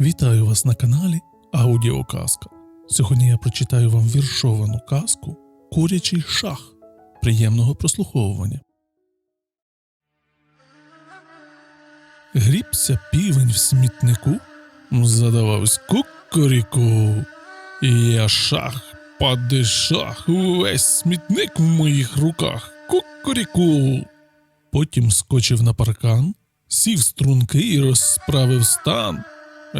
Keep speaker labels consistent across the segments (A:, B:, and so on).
A: Вітаю вас на каналі Аудіоказка. Сьогодні я прочитаю вам віршовану казку Курячий шах. Приємного прослуховування. Грібся півень в смітнику, задававсь кукуріку. Я шах, падишах, весь смітник в моїх руках. Кукуріку. Потім скочив на паркан, сів струнки і розправив стан.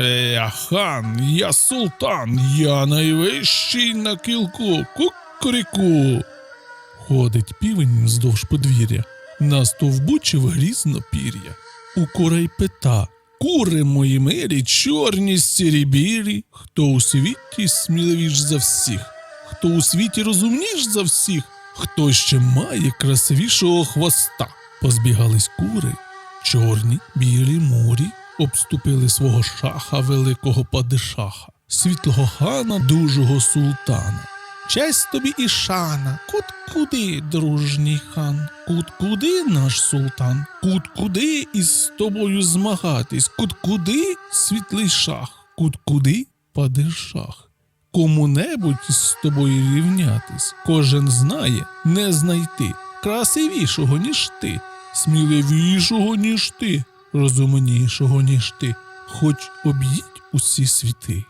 A: Я хан, я султан, я найвищий на кілку, кукуріку. Ходить півень вздовж подвір'я, настовбучив грізно пір'я. У курей пита, кури мої милі, чорні сірі білі, хто у світі сміливіш за всіх, хто у світі розумніш за всіх, хто ще має красивішого хвоста. Позбігались кури, чорні, білі, мурі, обступили свого шаха великого падишаха, світлого хана, дужого султана. Честь тобі і шана, кут куди, дружній хан, кут куди наш султан, кут куди із тобою змагатись, кут куди світлий шах, кут куди падишах. Кому-небудь з тобою рівнятись, кожен знає, не знайти. Красивішого, ніж ти, сміливішого, ніж ти, розумнішого, ніж ти, хоч об'їдь усі світи.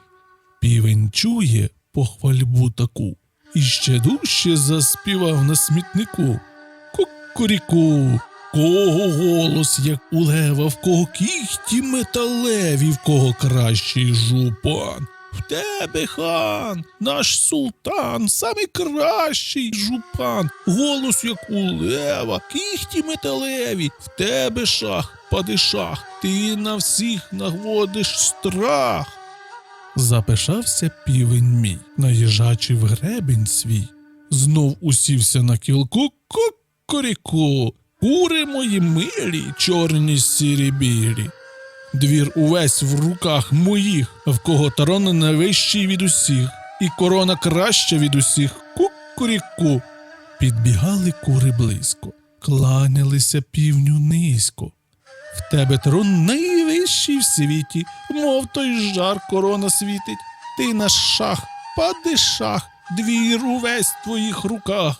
A: Півень чує похвальбу таку, і ще дужче заспівав на смітнику. Кукуріку, кого голос, як у лева, в кого кіхті металеві, в кого кращий жупан. В тебе хан, наш султан, самий кращий жупан, голос як у лева, кіхті металеві, в тебе шах, падишах, ти на всіх наводиш страх. Запишався півень мій, наїжачий в гребінь свій. Знов усівся на кілку кукуріку, кури мої милі, чорні сірі білі. Двір увесь в руках моїх, в кого тарон найвищий від усіх, і корона краща від усіх. Кукуріку. Підбігали кури близько, кланялися півню низько. В тебе трон найвищий в світі, мов той жар корона світить. Ти наш шах, падишах, двір увесь в твоїх руках.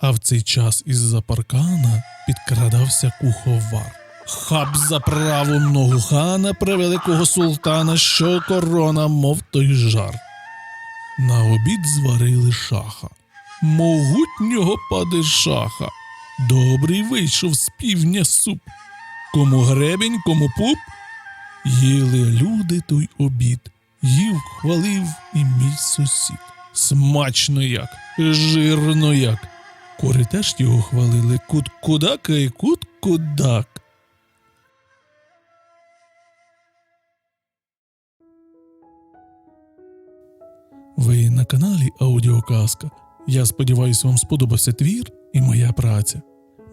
A: А в цей час із-за паркана підкрадався куховар. Хаб за праву ногу хана превеликого султана, що корона, мов той жар. На обід зварили шаха, могутнього падишаха. Добрий вийшов з півня суп. Кому гребінь, кому пуп. Їли люди той обід, їв, хвалив і мій сусід. Смачно як, жирно як. Кури теж його хвалили кут кудака і кут кудак. Ви на каналі Аудіоказка. Я сподіваюся, вам сподобався твір і моя праця.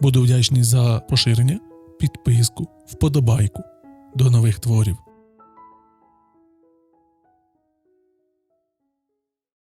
A: Буду вдячний за поширення, підписку, вподобайку. До нових творів.